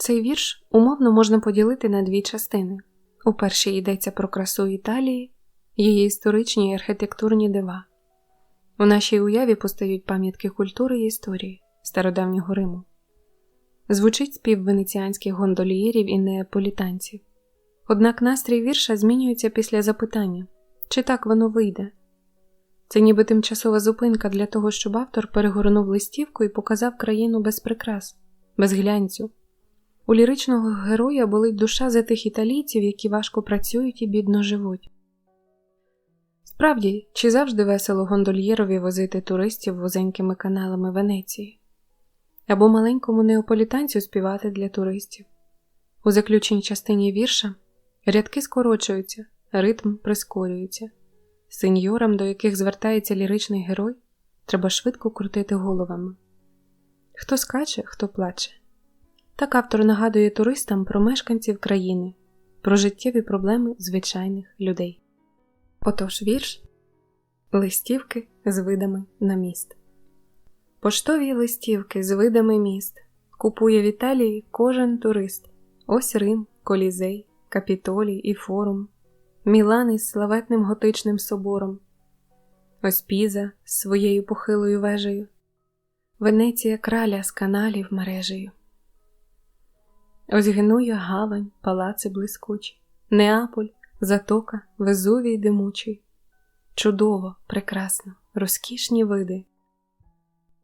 Цей вірш умовно можна поділити на дві частини. У першій йдеться про красу Італії, її історичні і архітектурні дива. У нашій уяві постають пам'ятки культури і історії стародавнього Риму. Звучить спів венеціанських гондолієрів і неаполітанців. Однак настрій вірша змінюється після запитання, чи так воно вийде. Це ніби тимчасова зупинка для того, щоб автор перегорнув листівку і показав країну без прикрас, без глянцю. У ліричного героя болить душа за тих італійців, які важко працюють і бідно живуть. Справді, чи завжди весело гондольєрові возити туристів вузенькими каналами Венеції, або маленькому неаполітанцю співати для туристів. У заключній частині вірша рядки скорочуються, ритм прискорюється. Сеньорам, до яких звертається ліричний герой, треба швидко крутити головами. Хто скаче, хто плаче. Так автор нагадує туристам про мешканців країни, про життєві проблеми звичайних людей. Отож вірш Листівки з видами на міст. Поштові листівки з видами міст купує в Італії кожен турист. Ось Рим, Колізей, Капітолій і Форум, Мілан із славетним готичним собором, ось Піза з своєю похилою вежею, Венеція краля з каналів мережею. Ось Генуя гавань, палаци блискучі, Неаполь, затока, Везувій димучий. Чудово, прекрасно, розкішні види.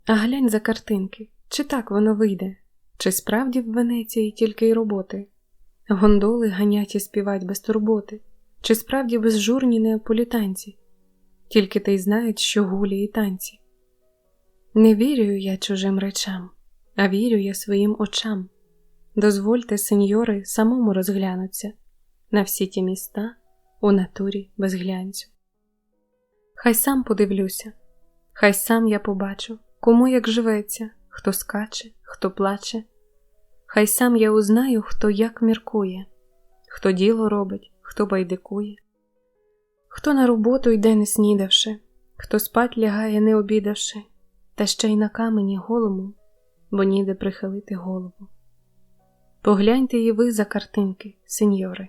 А глянь за картинки, чи так воно вийде, чи справді в Венеції тільки й роботи, гондоли ганять і співать без турботи, чи справді безжурні неаполітанці, тільки ти й знають, що гулі і танці. Не вірю я чужим речам, а вірю я своїм очам. Дозвольте, сеньори, самому розглянуться на всі ті міста у натурі без глянцю. Хай сам подивлюся, хай сам я побачу, кому як живеться, хто скаче, хто плаче, хай сам я узнаю, хто як міркує, хто діло робить, хто байдикує, хто на роботу йде не снідавши, хто спать лягає, не обідавши, та ще й на камені голому, бо ніде прихилити голову. Погляньте і ви за картинки, сеньори,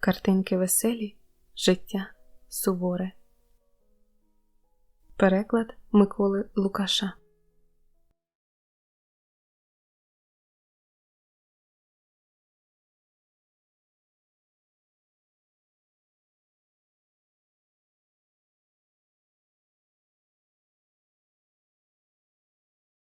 картинки веселі, життя суворе. Переклад Миколи Лукаша